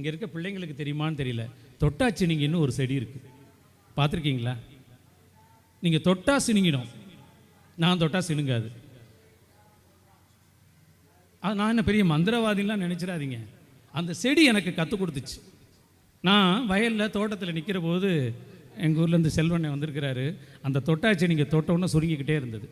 இங்கே இருக்க பிள்ளைங்களுக்கு தெரியுமான்னு தெரியல. தொட்டாச்சினிங்கன்னு ஒரு செடி இருக்குது பார்த்துருக்கீங்களா? நீங்கள் தொட்டா சினுங்கிடும் நான் தொட்டா சினுங்காது அது நான் என்ன பெரிய மந்திரவாதிலாம் நினச்சிடாதீங்க. அந்த செடி எனக்கு கற்றுக் கொடுத்துச்சு. நான் வயலில் தோட்டத்தில் நிற்கிற போது எங்கள் ஊர்லேருந்து செல்வண்ணை வந்திருக்கிறாரு. அந்த தொட்டாச்சி நீங்கள் தொட்டோன்னே சுருங்கிக்கிட்டே இருந்தது.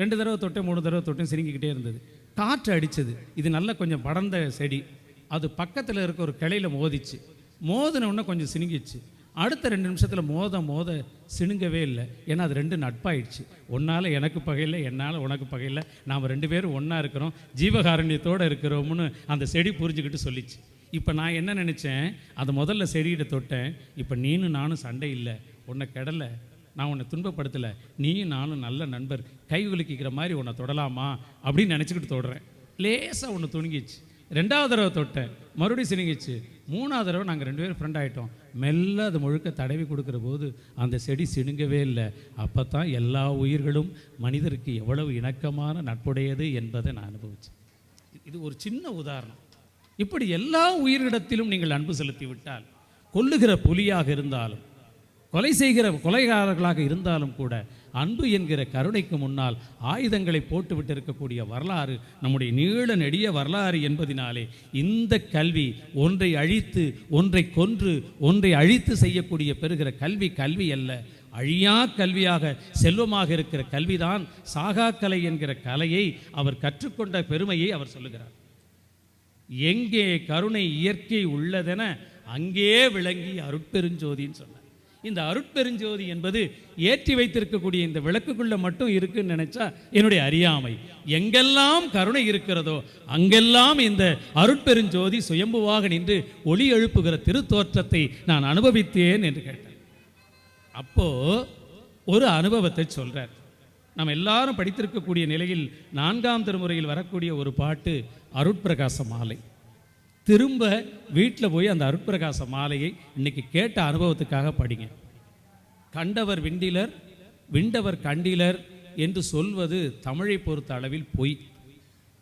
ரெண்டு தடவை தொட்டேன் மூணு தடவை தொட்டேன் சுருங்கிக்கிட்டே இருந்தது. காற்று அடித்தது இது நல்ல கொஞ்சம் படர்ந்த செடி. அது பக்கத்தில் இருக்க ஒரு கிளையில மோதிச்சு. மோதினவுடனே கொஞ்சம் சினுங்கிச்சு அடுத்த ரெண்டு நிமிஷத்தில் மோத மோத சினுங்கவே இல்லை. ஏன்னா அது ரெண்டு நட்பாயிடுச்சு. ஒன்றால் எனக்கு பகையில் என்னால் உனக்கு பகையில் நாம் ரெண்டு பேரும் ஒன்றா இருக்கிறோம். ஜீவகாரண்யத்தோடு இருக்கிறோம்னு அந்த செடி புரிஞ்சுக்கிட்டு சொல்லிச்சு. இப்போ நான் என்ன நினச்சேன்? அதை முதல்ல செடியிட தொட்டேன். இப்போ நீனும் நானும் சண்டை இல்லை. உன்னை கெடலை. நான் உன்னை துன்பப்படுத்தலை. நீயும் நானும் நல்ல நண்பர். கை விலுக்கிக்கிற மாதிரி உன்னை தொடலாமா? அப்படின்னு நினச்சிக்கிட்டு தொடுறேன். லேசாக ஒன்று துணுங்கிச்சு. ரெண்டாவது தடவை தொட்டேன். மறுபடியும் சினிங்கிச்சு மூணாவது தடவை நாங்கள் ரெண்டு பேரும் ஃப்ரெண்ட் ஆகிட்டோம் மெல்ல அது முழுக்க தடவி கொடுக்குற போது அந்த செடி சினுங்கவே இல்லை. அப்போ தான் எல்லா உயிர்களும் மனிதருக்கு எவ்வளவு இணக்கமான நட்புடையது என்பதை நான் அனுபவித்தேன் இது ஒரு சின்ன உதாரணம். இப்படி எல்லா உயிரிடத்திலும் நீங்கள் அன்பு செலுத்தி விட்டால் கொல்லுகிற புலியாக இருந்தாலும் கொலை செய்கிற கொலைகாரர்களாக இருந்தாலும் கூட அன்பு என்கிற கருணைக்கு முன்னால் ஆயுதங்களை போட்டுவிட்டு இருக்கக்கூடிய வரலாறு நம்முடைய நீள நெடிய வரலாறு என்பதினாலே இந்த கல்வி ஒன்றை அழித்து ஒன்றை கொன்று ஒன்றை அழித்து செய்யக்கூடிய பெறுகிற கல்வி கல்வி அல்ல. அழியா கல்வியாக செல்வமாக இருக்கிற கல்விதான் சாகாக்கலை என்கிற கலையை அவர் கற்றுக்கொண்ட பெருமையை அவர் சொல்லுகிறார். எங்கே கருணை இயற்கை உள்ளதென அங்கே விளங்கி அருட்பெருஞ்சோதின்னு சொன்னார். இந்த அருட்பெருஞ்சோதி என்பது ஏற்றி வைத்திருக்கக்கூடிய இந்த விளக்குக்குள்ளே மட்டும் இருக்குன்னு நினச்சா என்னுடைய அறியாமை. எங்கெல்லாம் கருணை இருக்கிறதோ அங்கெல்லாம் இந்த அருட்பெருஞ்சோதி சுயம்புவாக நின்று ஒளி எழுப்புகிற திருத்தோற்றத்தை நான் அனுபவித்தேன் என்று கேட்டேன் அப்போ ஒரு அனுபவத்தை சொல்கிறார் நம்ம எல்லாரும் படித்திருக்கக்கூடிய நிலையில் நான்காம் திருமுறையில் வரக்கூடிய ஒரு பாட்டு அருட்பிரகாச மாலை. திரும்ப வீட்டில் போய் அந்த அருட்பிரகாச மாலையை இன்னைக்கு கேட்ட அனுபவத்துக்காக படிங்க. கண்டவர் விண்டிலர் விண்டவர் கண்டிலர் என்று சொல்வது தமிழை பொறுத்த அளவில் பொய்.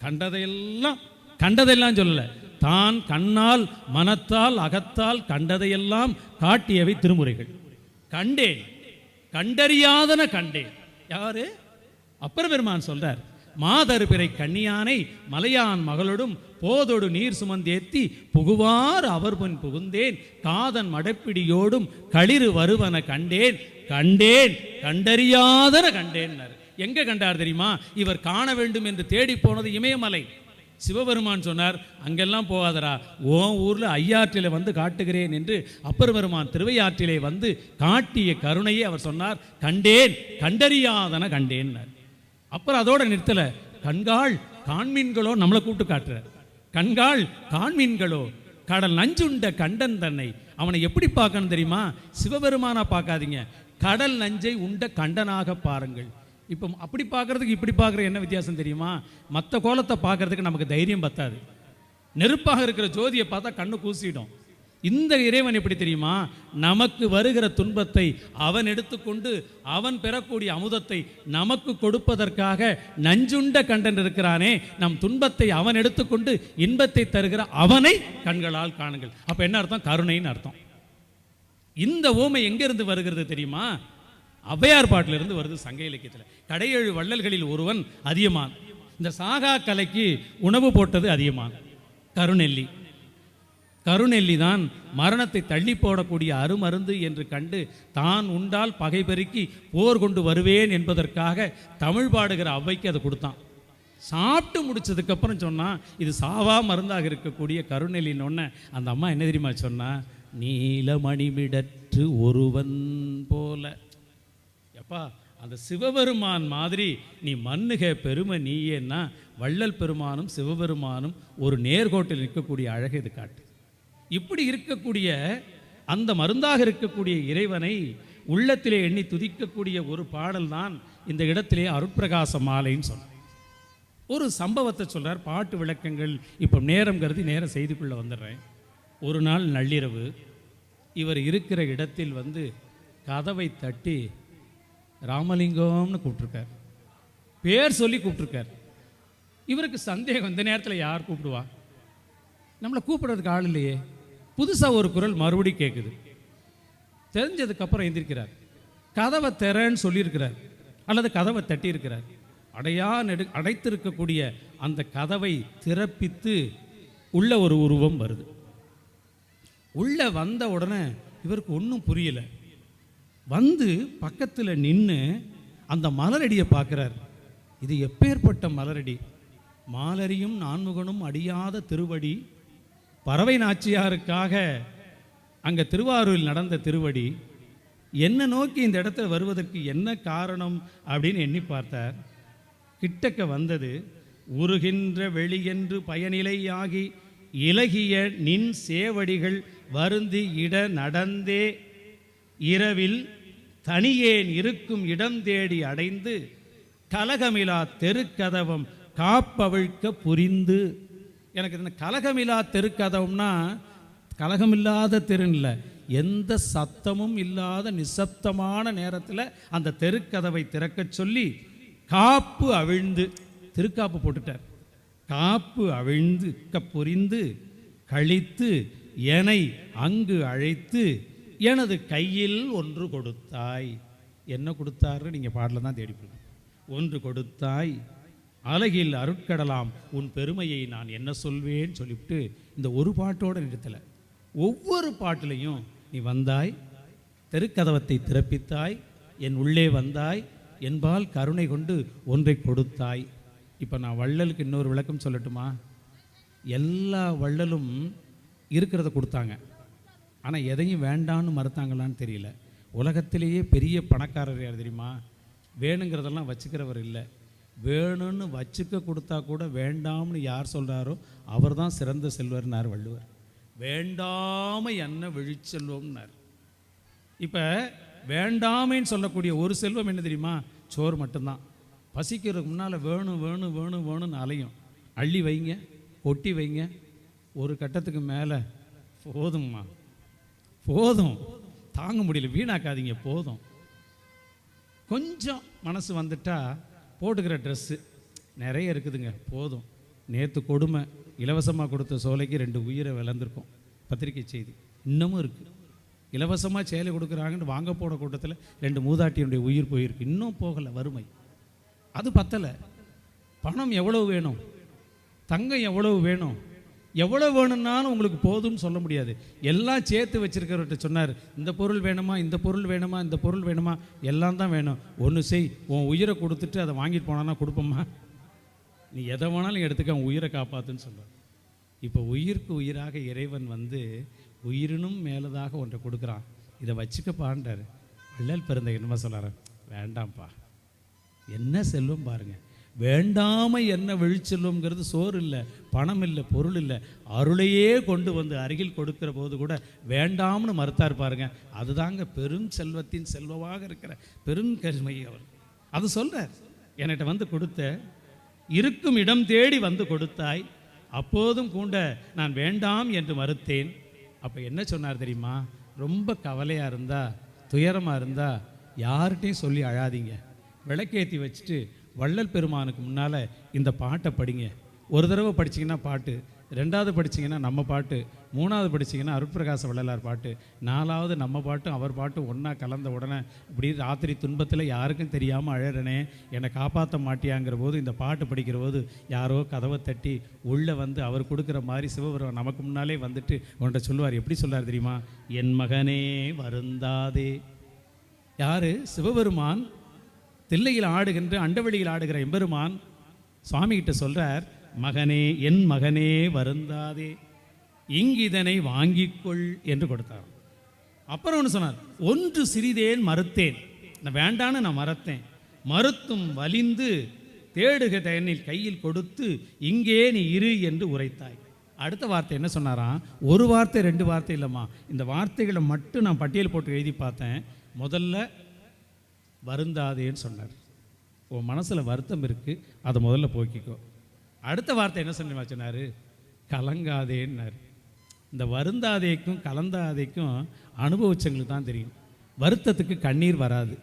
கண்டதையெல்லாம் கண்டதையெல்லாம் சொல்லலை. தான் கண்ணால் மனத்தால் அகத்தால் கண்டதையெல்லாம் காட்டியவை திருமுறைகள். கண்டேன். கண்டறியாதன கண்டேன். யாரு? அப்பர் பெருமான் சொல்றார். மாதர் பிறை கண்ணியானை மலையான் மகளோடும் போதொடு நீர் சுமந்தேத்தி புகுவார் அவர் முன் புகுந்தேன். காதன் மடப்பிடியோடும் களிறு வருவன கண்டேன். கண்டேன் கண்டறியாதன கண்டேன் எங்க கண்டார் தெரியுமா? இவர் காண வேண்டும் என்று தேடி போனது இமயமலை. சிவபெருமான் சொன்னார் அங்கெல்லாம் போகாதரா ஓ ஊரில் ஐயாற்றிலே வந்து காட்டுகிறேன் என்று அப்பர் பெருமான் திருவையாற்றிலே வந்து காட்டிய கருணையை அவர் சொன்னார். கண்டேன் கண்டறியாதன கண்டேன்னார். அப்புறம் அதோட நிறுத்தலை. கண்காள் காண்மீன்களோ நம்மளை கூப்பிட்டு காட்டுறார் கண்காள் காண்மீன்களோ கடல் நஞ்சுண்ட கண்டன் தன்னை. அவனை எப்படி பார்க்கணும் தெரியுமா? சிவபெருமானா பார்க்காதீங்க. கடல் நஞ்சை உண்ட கண்டனாக பாருங்கள். இப்போ அப்படி பார்க்கறதுக்கு இப்படி பார்க்குற என்ன வித்தியாசம் தெரியுமா? மற்ற கோலத்தை பார்க்கறதுக்கு நமக்கு தைரியம் பத்தாது. நெருப்பாக இருக்கிற ஜோதியை பார்த்தா கண்ணு கூசிடும். இந்த இறைவன் எப்படி தெரியுமா? நமக்கு வருகிற துன்பத்தை அவன் எடுத்துக்கொண்டு அவன் பெறக்கூடிய அமுதத்தை நமக்கு கொடுப்பதற்காக நஞ்சுண்ட கண்டன் இருக்கிறானே. நம் துன்பத்தை அவன் எடுத்துக்கொண்டு இன்பத்தை தருகிற அவனை கண்களால் காணுங்கள். அப்போ என்ன அர்த்தம்? கருணைன்னு அர்த்தம். இந்த ஓமை எங்கிருந்து வருகிறது தெரியுமா? அவ்வையார் பாட்டிலிருந்து வருது சங்க இலக்கியத்தில். கடையேழு வள்ளல்களில் ஒருவன் அதியமான். இந்த சாகா கலைக்கு உணவு போட்டது அதியமான். கருணெல்லி கருணெல்லி தான் மரணத்தை தள்ளி போடக்கூடிய அருமருந்து என்று கண்டு தான் உண்டால் பகை பெருக்கி போர் கொண்டு வருவேன் என்பதற்காக தமிழ் பாடுகிற அவ்வைக்கு அதை கொடுத்தான். சாப்பிட்டு முடிச்சதுக்கப்புறம் சொன்னால் இது சாவா மருந்தாக இருக்கக்கூடிய கருணெல்லின்னு ஒன்று அந்த அம்மா என்ன தெரியுமா சொன்னால் நீலமணிமிடற்று ஒருவன் போல. எப்பா அந்த சிவபெருமான் மாதிரி நீ மண்ணுக பெருமை நீயேன்னா வள்ளல் பெருமானும் சிவபெருமானும் ஒரு நேர்கோட்டில் நிற்கக்கூடிய அழகு இது காட்டு. இப்படி இருக்கக்கூடிய அந்த மருந்தாக இருக்கக்கூடிய இறைவனை உள்ளத்திலே எண்ணி துதிக்கக்கூடிய ஒரு பாடல் தான் இந்த இடத்திலே அருட்பிரகாச மாலைன்னு சொன்னார். ஒரு சம்பவத்தை சொல்கிறார் பாட்டு விளக்கங்கள் இப்போ நேரம் கருதி நேரம் செய்திக்குள்ளே வந்துடுறேன். ஒரு நாள் நள்ளிரவு இவர் இருக்கிற இடத்தில் வந்து கதவை தட்டி ராமலிங்கம்னு கூப்பிட்ருக்கார் பேர் சொல்லி கூப்பிட்ருக்கார் இவருக்கு சந்தேகம் இந்த நேரத்தில் யார் கூப்பிடுவா? நம்மளை கூப்பிடுறதுக்கு ஆள் இல்லையே. புதுசாக ஒரு குரல் மறுபடி கேட்குது தெரிஞ்சதுக்கப்புறம் எந்திரிக்கிறார். கதவை திறன்னு சொல்லியிருக்கிறார். அல்லது கதவை தட்டியிருக்கிறார். அடையா நெடு அடைத்திருக்கக்கூடிய அந்த கதவை திறப்பித்து உள்ள ஒரு உருவம் வருது. உள்ள வந்த உடனே இவருக்கு ஒன்றும் புரியலை. வந்து பக்கத்தில் நின்று அந்த மலரடியை பார்க்குறார் இது எப்பேற்பட்ட மலரடி? மாலரியும் நான்முகனும் அடியாத திருவடி பறவை நாச்சியாருக்காக அங்கே திருவாரூரில் நடந்த திருவடி என்ன நோக்கி இந்த இடத்துல வருவதற்கு என்ன காரணம் அப்படின்னு எண்ணி பார்த்தார். கிட்டக்க வந்தது உருகின்ற வெளியென்று பயனிலையாகி இலகிய நின் சேவடிகள் வருந்தி இட நடந்தே இரவில் தனியேன் இருக்கும் இடம் தேடி அடைந்து கலகமிலா தெருக்கதவம் காப்பவிழ்க்க புரிந்து. எனக்கு இந்த கலகமிலா தெருக்கதவம்னா கலகமில்லாத தெருன்னு இல்லை எந்த சத்தமும் இல்லாத நிசப்தமான நேரத்தில் அந்த தெருக்கதவை திறக்கச் சொல்லி காப்பு அவிழ்ந்து திருக்காப்பு போட்டுட்டார். காப்பு அவிழ்ந்து க- புரிந்து கழித்து எனை அங்கு அழைத்து எனது கையில் ஒன்று கொடுத்தாய். என்ன கொடுத்தாருன்னு நீங்கள் பாடல தான் தேடி ஒன்று கொடுத்தாய் அழகில் அருட்கடலாம் உன் பெருமையை நான் என்ன சொல்வேன்னு சொல்லிவிட்டு இந்த ஒரு பாட்டோட நிறுத்தலை. ஒவ்வொரு பாட்டிலையும் நீ வந்தாய் தெருக்கதவத்தை திறப்பித்தாய் என் உள்ளே வந்தாய் என்பால் கருணை கொண்டு ஒன்றை கொடுத்தாய். இப்போ நான் வள்ளலுக்கு இன்னொரு விளக்கம் சொல்லட்டுமா? எல்லா வள்ளலும் இருக்கிறத கொடுத்தாங்க. ஆனால் எதையும் வேண்டான்னு மறுத்தாங்களான்னு தெரியல. உலகத்திலேயே பெரிய பணக்காரர் யார் தெரியுமா? வேணுங்கிறதெல்லாம் வச்சுக்கிறவர் இல்லை. வேணும்னு வச்சுக்க கொடுத்தா கூட வேண்டாம்னு யார் சொல்கிறாரோ அவர் தான் சிறந்த செல்வர்னார் வள்ளுவர். வேண்டாமை என்ன விழிச்செல்வம்னார் இப்போ வேண்டாமைன்னு சொல்லக்கூடிய ஒரு செல்வம் என்ன தெரியுமா? சோறு மட்டும்தான். பசிக்கிறதுக்கு முன்னால் வேணும் வேணும் வேணும் வேணும்னு அலையும். அள்ளி வைங்க கொட்டி வைங்க. ஒரு கட்டத்துக்கு மேலே போதும்மா. போதும். தாங்க முடியல. வீணாக்காதீங்க. போதும். கொஞ்சம் மனசு வந்துட்டா போட்டுக்கிற ட்ரெஸ்ஸு நிறைய இருக்குதுங்க. போதும். நேற்று கொடுமை இலவசமாக கொடுத்த சோலைக்கு ரெண்டு உயிரை விளந்திருக்கோம் பத்திரிக்கை செய்தி. இன்னமும் இருக்குது இலவசமாக சேலை கொடுக்குறாங்கன்னு வாங்க போன கூட்டத்தில் ரெண்டு மூதாட்டியுடைய உயிர் போயிருக்கு. இன்னும் போகலை வறுமை. அது பத்தலை. பணம் எவ்வளவு வேணும்? தங்கம் எவ்வளவு வேணும்? எவ்வளோ வேணும்னாலும் உங்களுக்கு போதும்னு சொல்ல முடியாது. எல்லாம் சேர்த்து வச்சுருக்கிறவர்கிட்ட சொன்னார் இந்த பொருள் வேணுமா இந்த பொருள் வேணுமா இந்த பொருள் வேணுமா? எல்லாம் தான் வேணும். ஒன்று செய் உன் உயிரை கொடுத்துட்டு அதை வாங்கிட்டு போனான்னா கொடுப்போம்மா. நீ எதை வேணாலும் எடுத்துக்க அவன் உயிரை காப்பாத்துன்னு சொல்கிறார் இப்போ உயிருக்கு உயிராக இறைவன் வந்து உயிரினும் மேலதாக ஒன்றை கொடுக்குறான். இதை வச்சுக்கப்பான்றார் வள்ளல் பிறந்த என்னமா சொல்கிறார் வேண்டாம்ப்பா. என்ன செல்வம் பாருங்கள் வேண்டாமை என்ன விழிச்செல்வம்ங்கிறது சோறு இல்லை பணம் இல்லை பொருள் இல்லை அருளையே கொண்டு வந்து அருகில் கொடுக்கிற போது கூட வேண்டாம்னு மறுத்தார் பாருங்க. அதுதாங்க பெரும் செல்வத்தின் செல்வமாக இருக்கிற பெருங்கருமை அவர். அது சொல்கிறார் என்கிட்ட வந்து கொடுத்த இருக்கும் இடம் தேடி வந்து கொடுத்தாய். அப்போதும் கூட நான் வேண்டாம் என்று மறுத்தேன். அப்போ என்ன சொன்னார் தெரியுமா? ரொம்ப கவலையாக இருந்தா துயரமாக இருந்தா யார்கிட்டையும் சொல்லி அழாதீங்க. விளக்கேற்றி வச்சுட்டு வள்ளல் பெருமானுக்கு முன்னால் இந்த பாட்டை படிங்க. ஒரு தடவை படிச்சிங்கன்னா பாட்டு ரெண்டாவது படிச்சிங்கன்னா நம்ம பாட்டு மூணாவது படிச்சீங்கன்னா அருட்பிரகாச வள்ளலார் பாட்டு நாலாவது நம்ம பாட்டும் அவர் பாட்டும் ஒன்றா கலந்த உடனே இப்படி ராத்திரி துன்பத்தில் யாருக்கும் தெரியாமல் அழறனே என்னை காப்பாற்ற மாட்டியாங்கிற போது இந்த பாட்டு படிக்கிற போது யாரோ கதவை தட்டி உள்ளே வந்து அவர் கொடுக்குற மாதிரி சிவபெருமான் நமக்கு முன்னாலே வந்துட்டு உன்கிட்ட சொல்லுவார். எப்படி சொல்லார் தெரியுமா? என் மகனே வருந்தாதே. யார்? சிவபெருமான் தில்லையில் ஆடுகின்ற அண்டவெளியில் ஆடுகிற எம்பெருமான் சுவாமிகிட்ட சொல்கிறார் மகனே என் மகனே வருந்தாதே. இங்கிதனை வாங்கிக்கொள் என்று கொடுத்தார் அப்புறம் ஒன்று சொன்னார் ஒன்று சிறிதேன் மறுத்தேன். நான் வேண்டான்னு நான் மறத்தேன். மறுத்தும் வலிந்து தேடுக தயனில் கையில் கொடுத்து இங்கே நீ இரு என்று உரைத்தாய். அடுத்த வார்த்தை என்ன சொன்னாராம் ஒரு வார்த்தை ரெண்டு வார்த்தை இல்லைம்மா. இந்த வார்த்தைகளை மட்டும் நான் பட்டியல் போட்டு எழுதி பார்த்தேன். முதல்ல வருந்தாதேன்னு சொன்னார். உன் மனசில் வருத்தம் இருக்குது அதை முதல்ல போக்கிக்கோ. அடுத்த வார்த்தை என்ன சொல்லி சொன்னார்? கலங்காதேன்னாரு. இந்த வருந்தாதேக்கும் கலந்தாதேக்கும் அனுபவிச்சவங்களுக்கு தான் தெரியும். வருத்தத்துக்கு கண்ணீர் வராது.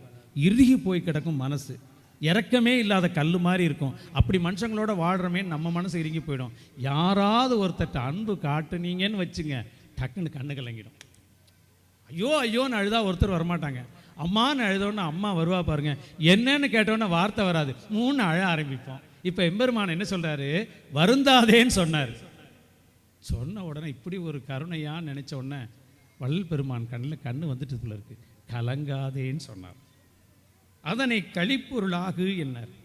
இறுகி போய் கிடக்கும் மனசு. இறக்கமே இல்லாத கல் மாதிரி இருக்கும். அப்படி மனுஷங்களோட வாழ்கிறமே நம்ம மனசு இறுங்கி போயிடும். யாராவது ஒருத்தட்ட அன்பு காட்டுனீங்கன்னு வச்சுங்க டக்குன்னு கண்ணு கலங்கிடும். ஐயோ ஐயோன்னு அழுதா ஒருத்தர் வரமாட்டாங்க. அம்மான்னு அழுதோன்னு அம்மா வருவா பாருங்க. என்னன்னு கேட்டோன்னே வார்த்தை வராது. மூணு அழ ஆரம்பிப்போம். இப்போ எம்பெருமான் என்ன சொல்கிறாரு வருந்தாதேன்னு சொன்னார். சொன்ன உடனே இப்படி ஒரு கருணையான்னு நினச்ச உடனே வள்ளல் பெருமான் கண்ணில் கண்ணு வந்துட்டு போல இருக்கு. கலங்காதேன்னு சொன்னார். அதனை கழிப்பொருளாகு என்னார்.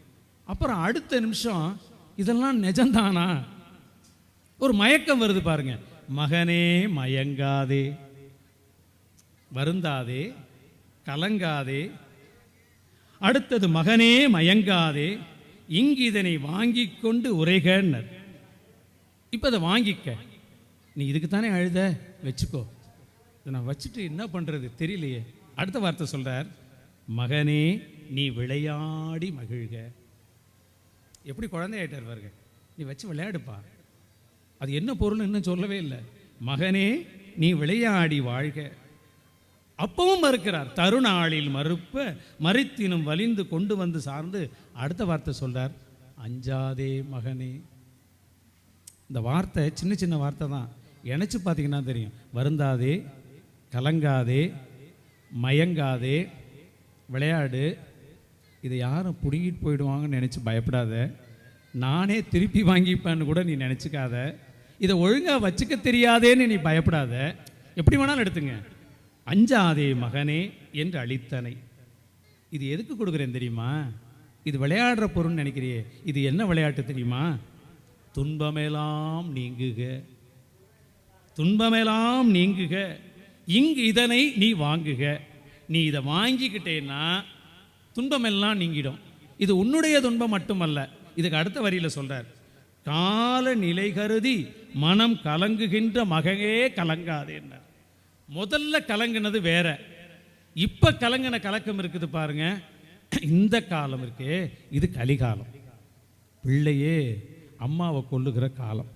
அப்புறம் அடுத்த நிமிஷம் இதெல்லாம் நிஜம்தானா? ஒரு மயக்கம் வருது பாருங்க. மகனே மயங்காதே. வருந்தாதே. கலங்காதே. அடுத்தது மகனே மயங்காதே. இங்கு இதனை வாங்கி கொண்டு உரைகன்னர். இப்போ அதை வாங்கிக்க. நீ இதுக்கு தானே அழுத? வச்சுக்கோ. இதை நான் வச்சுட்டு என்ன பண்ணுறது தெரியலையே. அடுத்த வார்த்தை சொல்கிறார் மகனே நீ விளையாடி மகிழ்க. எப்படி குழந்தையாயிட்டார் பாருங்க. நீ வச்சு விளையாடுப்பா. அது என்ன பொருள்னு இன்னும் சொல்லவே இல்லை. மகனே நீ விளையாடி வாழ்க. அப்பவும் மறுக்கிறார் தருணாளில் மறுப்ப மறித்தினும் வலிந்து கொண்டு வந்து சார்ந்து அடுத்த வார்த்தை சொல்றார் அஞ்சாதே மகனே. இந்த வார்த்தை சின்ன சின்ன வார்த்தை தான். இணைச்சு பார்த்தீங்கன்னா தெரியும். வருந்தாதே கலங்காதே மயங்காதே விளையாடு. இதை யாரும் பிடுங்கிட்டு போயிடுவாங்கன்னு நினச்சி பயப்படாத. நானே திருப்பி வாங்கிப்பேன்னு கூட நீ நினச்சிக்காத. இதை ஒழுங்காக வச்சுக்க தெரியாதேன்னு நீ பயப்படாத. எப்படி வேணாலும் எடுத்துங்க. அஞ்சாதே மகனே என்று அளித்தனை. இது எதுக்கு கொடுக்குறேன் தெரியுமா? இது விளையாடுற பொருள்னு நினைக்கிறியே. இது என்ன விளையாட்டு தெரியுமா? துன்பமெல்லாம் நீங்குக. துன்பமெல்லாம் நீங்குக. இங்கு இதனை நீ வாங்குக. நீ இதை வாங்கிக்கிட்டேன்னா துன்பமெல்லாம் நீங்கிடும். இது உன்னுடைய துன்பம் மட்டுமல்ல. இதுக்கு அடுத்த வரியில் சொல்கிறார் கால நிலை கருதி மனம் கலங்குகின்ற மகனே கலங்காதேன்னார் முதல்ல கலங்கினது வேற. இப்போ கலங்கின கலக்கம் இருக்குது பாருங்க. இந்த காலம் இருக்கே இது கலிகாலம். பிள்ளையே அம்மாவை கொள்ளுகிற காலம்.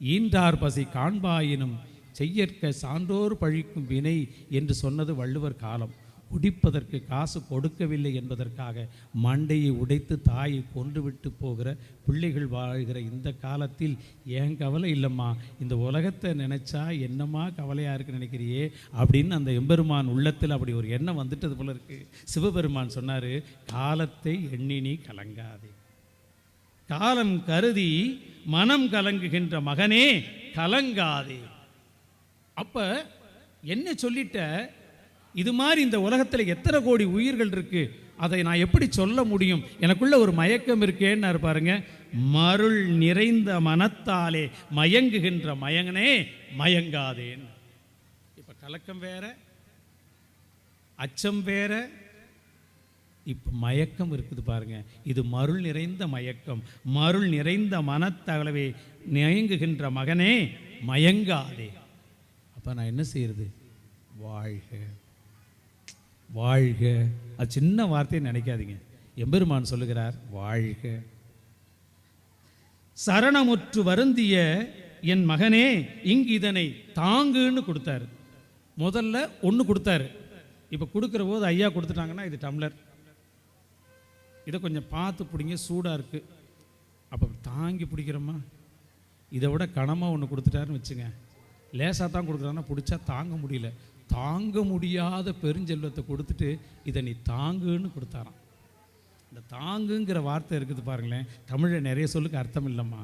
ஈன்றார் பசி காண்பாயினும் செய்யற்க சான்றோர் பழிக்கும் வினை என்று சொன்னது வள்ளுவர் காலம். குடிப்பதற்கு காசு கொடுக்கவில்லை என்பதற்காக மண்டையை உடைத்து தாயை கொன்றுவிட்டு போகிற பிள்ளைகள் வாழ்கிற இந்த காலத்தில் ஏன் கவலை இல்லைம்மா? இந்த உலகத்தை நினச்சா என்னம்மா கவலையாக இருக்குன்னு நினைக்கிறியே? அப்படின்னு அந்த எம்பெருமான் உள்ளத்தில் அப்படி ஒரு எண்ணம் வந்துட்டது போல இருக்கு. சிவபெருமான் சொன்னார் காலத்தை எண்ணினி கலங்காதே. காலம் கருதி மனம் கலங்குகின்ற மகனே கலங்காதே. அப்போ என்ன சொல்லிட்ட? இது மாதிரி இந்த உலகத்தில் எத்தனை கோடி உயிர்கள் இருக்கு? அதை நான் எப்படி சொல்ல முடியும்? எனக்குள்ள ஒரு மயக்கம் இருக்கேன்னு பாருங்க மருள் நிறைந்த மனத்தாலே மயங்குகின்ற மயங்கனே மயங்காதேன். இப்போ கலக்கம் வேற அச்சம் வேற இப்போ மயக்கம் இருக்குது பாருங்க. இது மருள் நிறைந்த மயக்கம். மருள் நிறைந்த மனத்தளவே மயங்குகின்ற மகனே மயங்காதே. அப்போ நான் என்ன செய்யறது? வாழ்க. வாழ்க. அது சின்ன வார்த்தையை நினைக்காதீங்க. எம்பெருமான் சொல்லுகிறார் வாழ்க. சரணமுற்று வருந்திய என் மகனே இங்கு இதனை தாங்குன்னு கொடுத்தாரு. முதல்ல ஒன்று கொடுத்தாரு. இப்போ கொடுக்குற போது ஐயா கொடுத்துட்டாங்கன்னா இது டம்ளர். இதை கொஞ்சம் பார்த்து பிடிங்க சூடாக இருக்குது அப்போ தாங்கி பிடிக்கிறோமா? இதை விட கனமாக ஒன்று கொடுத்துட்டாருன்னு வச்சுங்க. லேசாக தான் கொடுக்குறாங்கன்னா பிடிச்சா தாங்க முடியல. தாங்க முடியாத பெருஞ்செல்வத்தை கொடுத்துட்டு இதை நீ தாங்குன்னு கொடுத்தாராம். இந்த தாங்குங்கிற வார்த்தை இருக்குது பாருங்களேன். தமிழில் நிறைய சொல்லுக்கு அர்த்தம் இல்லைம்மா.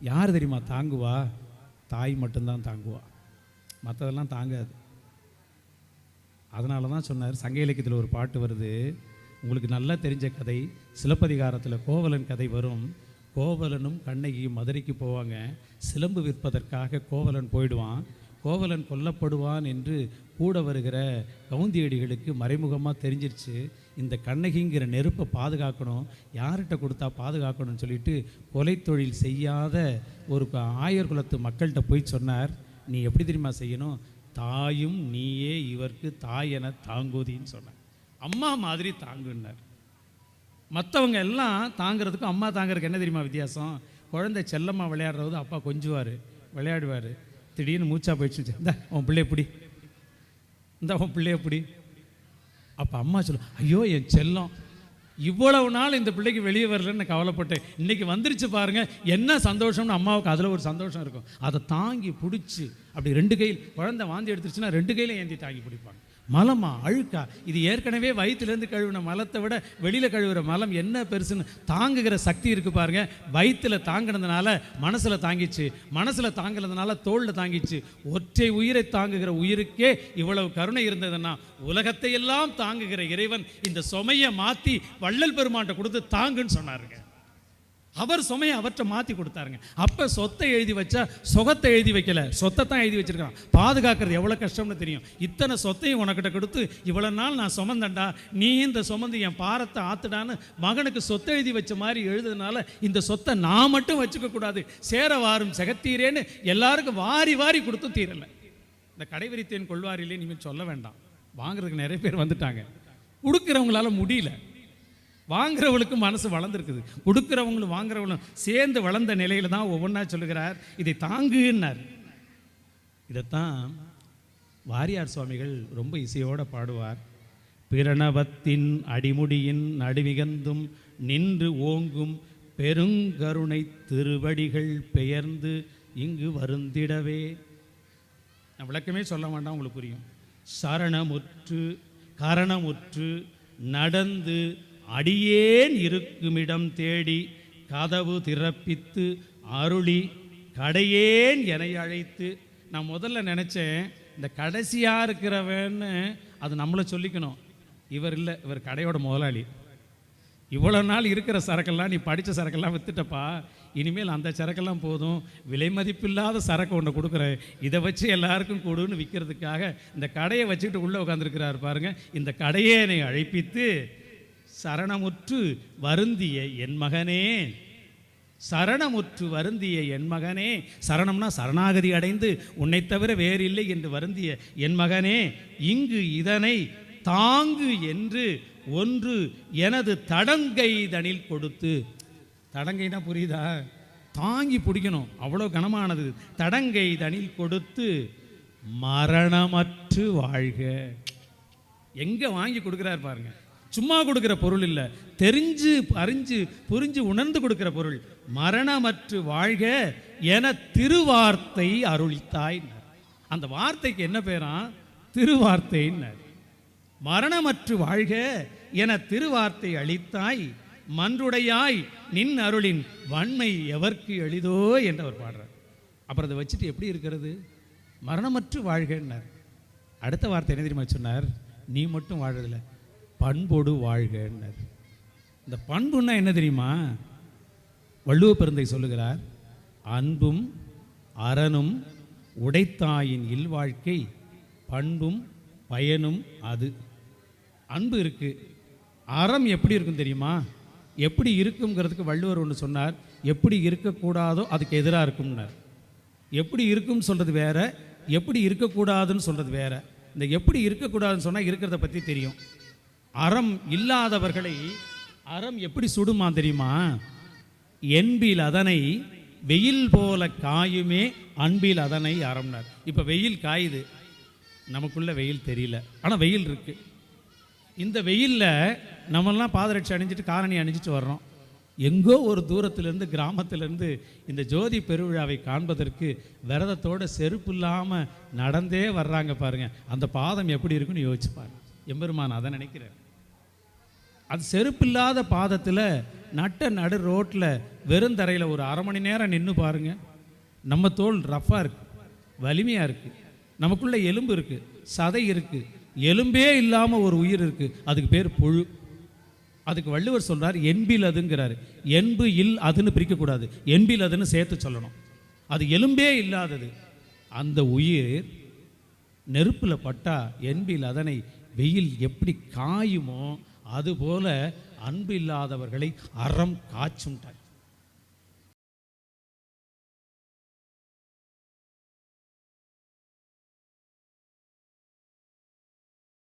யார் தெரியுமா தாங்குவா? தாய் மட்டும்தான் தாங்குவா. மற்றதெல்லாம் தாங்காது. அதனால தான் சொன்னார் சங்க இலக்கியத்தில் ஒரு பாட்டு வருது. உங்களுக்கு நல்லா தெரிஞ்ச கதை சிலப்பதிகாரத்தில் கோவலன் கதை வரும். கோவலனும் கண்ணகியும் மதுரைக்கு போவாங்க. சிலம்பு விற்பதற்காக கோவலன் போயிடுவான். கோவலன் கொல்லப்படுவான் என்று கூட வருகிற கவுந்தியடிகளுக்கு மறைமுகமாக தெரிஞ்சிருச்சு. இந்த கண்ணகிங்கிற நெருப்பை பாதுகாக்கணும் யார்கிட்ட கொடுத்தா பாதுகாக்கணும்னு சொல்லிட்டு கொலை தொழில் செய்யாத ஒரு ஆயர் குலத்து மக்கள்கிட்ட போய் சொன்னார். நீ எப்படி தெரியுமா செய்யணும்? தாயும் நீயே இவருக்கு தாய் என தாங்குதின்னு சொன்னார். அம்மா மாதிரி தாங்குன்னார். மற்றவங்க எல்லாம் தாங்கிறதுக்கும் அம்மா தாங்கிறதுக்கு என்ன தெரியுமா வித்தியாசம்? குழந்தை செல்லம்மா விளையாடுறது அப்பா கொஞ்சுவார் விளையாடுவார். திடீர்னு மூச்சா போயிடுச்சு. இந்த உன் பிள்ளை எப்படி இந்த உன் பிள்ளை எப்படி அப்போ அம்மா சொல்லும் ஐயோ என் செல்லம் இவ்வளவு நாள் இந்த பிள்ளைக்கு வெளியே வரலன்னு கவலைப்பட்டேன். இன்றைக்கி வந்துருச்சு பாருங்க என்ன சந்தோஷம்னு அம்மாவுக்கு அதில் ஒரு சந்தோஷம் இருக்கும். அதை தாங்கி பிடிச்சி அப்படி ரெண்டு கையில் குழந்தை வாந்தி எடுத்துருச்சுன்னா ரெண்டு கையில் ஏந்தி தாங்கி பிடிப்பாங்க. மலமா அழுக்கா. இது ஏற்கனவே வயிற்றுலேருந்து கழுவின மலத்தை விட வெளியில் கழுவுற மலம் என்ன பெருசுன்னு தாங்குகிற சக்தி இருக்குது பாருங்கள் வயிற்றுல தாங்கினதுனால மனசில் தாங்கிச்சு. மனசில் தாங்கினதுனால தோளில் தாங்கிச்சு. ஒற்றை உயிரை தாங்குகிற உயிருக்கே இவ்வளவு கருணை இருந்ததுன்னா உலகத்தை எல்லாம் தாங்குகிற இறைவன் இந்த சுமையை மாற்றி வள்ளல் பெருமாண்ட கொடுத்து தாங்குன்னு சொன்னாருங்க. அவர் சுமையை அவற்றை மாற்றி கொடுத்தாருங்க. அப்போ சொத்தை எழுதி வச்சா சுகத்தை எழுதி வைக்கல. சொத்தை தான் எழுதி வச்சிருக்கான் பாதுகாக்கிறது எவ்வளோ கஷ்டம்னு தெரியும். இத்தனை சொத்தையும் உனக்கிட்ட கொடுத்து இவ்வளோ நாள் நான் சுமந்தண்டா நீ இந்த சுமந்து என் பாரத்தை ஆத்துடான்னு மகனுக்கு சொத்தை எழுதி வச்ச மாதிரி எழுதுனால இந்த சொத்தை நான் மட்டும் வச்சுக்க கூடாது. சேர வாரும் செகத்தீரேன்னு எல்லாருக்கும் வாரி வாரி கொடுத்தும் தீரலை. இந்த கடைவரித்தேன் கொள்வாரிலே நீங்கள் சொல்ல வேண்டாம். வாங்குறதுக்கு நிறைய பேர் வந்துட்டாங்க. கொடுக்குறவங்களால முடியல. வாங்குறவளுக்கு மனசு வளர்ந்துருக்குது. கொடுக்குறவங்களும் வாங்குறவங்களும் சேர்ந்து வளர்ந்த நிலையில் தான் ஒவ்வொன்றா சொல்லுகிறார். இதை தாங்குன்னார். இதைத்தான் வாரியார் சுவாமிகள் ரொம்ப இசையோடு பாடுவார். பிரணவத்தின் அடிமுடியின் நடுவிகந்தும் நின்று ஓங்கும் பெருங்கருணை திருவடிகள் பெயர்ந்து இங்கு வருந்திடவே. நான் விளக்கமே சொல்ல வேண்டாம் உங்களுக்கு புரியும். சரணமுற்று கரணமுற்று நடந்து அடியேன் இருக்குமிடம் தேடி கதவு திறப்பித்து அருளி கடையேன் என அழைத்து நான் முதல்ல நினச்சேன் இந்த கடைசியாக இருக்கிறவன்னு அது நம்மளை சொல்லிக்கணும். இவர் இல்லை இவர் கடையோட முதலாளி. இவ்வளோ நாள் இருக்கிற சரக்கெல்லாம் நீ படித்த சரக்கெல்லாம் வித்துட்டப்பா. இனிமேல் அந்த சரக்கெல்லாம் போதும். விலை மதிப்பில்லாத சரக்கு ஒன்று கொடுக்குறேன். இதை வச்சு எல்லாருக்கும் கொடுன்னு விற்கிறதுக்காக இந்த கடையை வச்சுக்கிட்டு உள்ளே உட்காந்துருக்கிறார் பாருங்கள் இந்த கடையே என்னை அழைப்பித்து சரணமுற்று வருந்திய என் மகனே. சரணமுற்று வருந்திய என் மகனே. சரணம்னா சரணாகதி அடைந்து உன்னை தவிர வேறில்லை என்று வருந்திய என் மகனே. இங்கு இதனை தாங்கு என்று ஒன்று எனது தடங்கை தனில் கொடுத்து. தடங்கைனா புரியுதா? தாங்கி பிடிக்கணும். அவ்வளோ கனமானது. தடங்கை தனில் கொடுத்து மரணமற்று வாழ்க. எங்கே வாங்கி கொடுக்குறாரு பாருங்கள் சும்மா கொடுக்குற பொருள் இல்லை. தெரிஞ்சு அறிஞ்சு புரிஞ்சு உணர்ந்து கொடுக்கிற பொருள். மரணமற்று வாழ்க என திருவார்த்தை அருளித்தாய் அந்த வார்த்தைக்கு என்ன பேரா? திருவார்த்தைன்னார் மரணமற்று வாழ்க என திருவார்த்தை அளித்தாய் மன்றுடையாய் நின் அருளின் வன்மை எவர்க்கு எளிதோ என்று அவர் பாடுறார். அப்புறம் அதை வச்சுட்டு எப்படி இருக்கிறது? மரணமற்று வாழ்கன்னார் அடுத்த வார்த்தை என்ன தெரியுமா சொன்னார்? நீ மட்டும் வாழறதில்ல. பண்போடு வாழ்கன்னார் இந்த பண்புன்னா என்ன தெரியுமா? வள்ளுவ பெருந்தை சொல்லுகிறார் அன்பும் அறனும் உடைத்தாயின் இல்வாழ்க்கை பண்பும் பயனும் அது. அன்பு இருக்குது அறம் எப்படி இருக்கும் தெரியுமா? எப்படி இருக்குங்கிறதுக்கு வள்ளுவர் ஒன்று சொன்னார். எப்படி இருக்கக்கூடாதோ அதுக்கு எதிராக இருக்கும்னார். எப்படி இருக்கும்னு சொல்கிறது வேற எப்படி இருக்கக்கூடாதுன்னு சொல்கிறது வேற. இந்த எப்படி இருக்கக்கூடாதுன்னு சொன்னால் இருக்கிறத பற்றி தெரியும். அறம் இல்லாதவர்களை அறம் எப்படி சுடுமா தெரியுமா? என்பில் அதனை வெயில் போல காயுமே அன்பில் அதனை அறம்னார். இப்போ வெயில் காயுது. நமக்குள்ள வெயில் தெரியல. ஆனால் வெயில் இருக்கு. இந்த வெயிலில் நம்மெல்லாம் பாதரட்சி அணிஞ்சிட்டு காரணி அணிஞ்சிட்டு வர்றோம். எங்கோ ஒரு தூரத்திலிருந்து கிராமத்திலிருந்து இந்த ஜோதி பெருவிழாவை காண்பதற்கு விரதத்தோட செருப்பு இல்லாமல் நடந்தே வர்றாங்க பாருங்கள் அந்த பாதம் எப்படி இருக்குன்னு யோசிச்சு பாருங்கள் எம்பெருமான் அதை நினைக்கிறேன் அது செருப்பில்லாத பாதத்தில் நட்ட நடு ரோட்டில் வெறுந்தரையில் ஒரு அரை மணி நேரம் நின்று பாருங்க. நம்ம தோல் ரஃப்பாக இருக்கு வலிமையாக இருக்குது நமக்குள்ள எலும்பு இருக்கு சதை இருக்கு எலும்பே இல்லாமல் ஒரு உயிர் இருக்கு. அதுக்கு பேர் புழு. அதுக்கு வள்ளுவர் சொல்கிறார் என்பில் அதுங்கிறாரு. என்பு இல் அதுன்னு பிரிக்கக்கூடாது. என்பில் அதுன்னு சேர்த்து சொல்லணும். அது எலும்பே இல்லாதது. அந்த உயிர் நெருப்பில் பட்டா என்பில் அதனை வெயில் எப்படி காயுமோ அதுபோல அன்பு இல்லாதவர்களை அறம் காச்சும்ட்டார்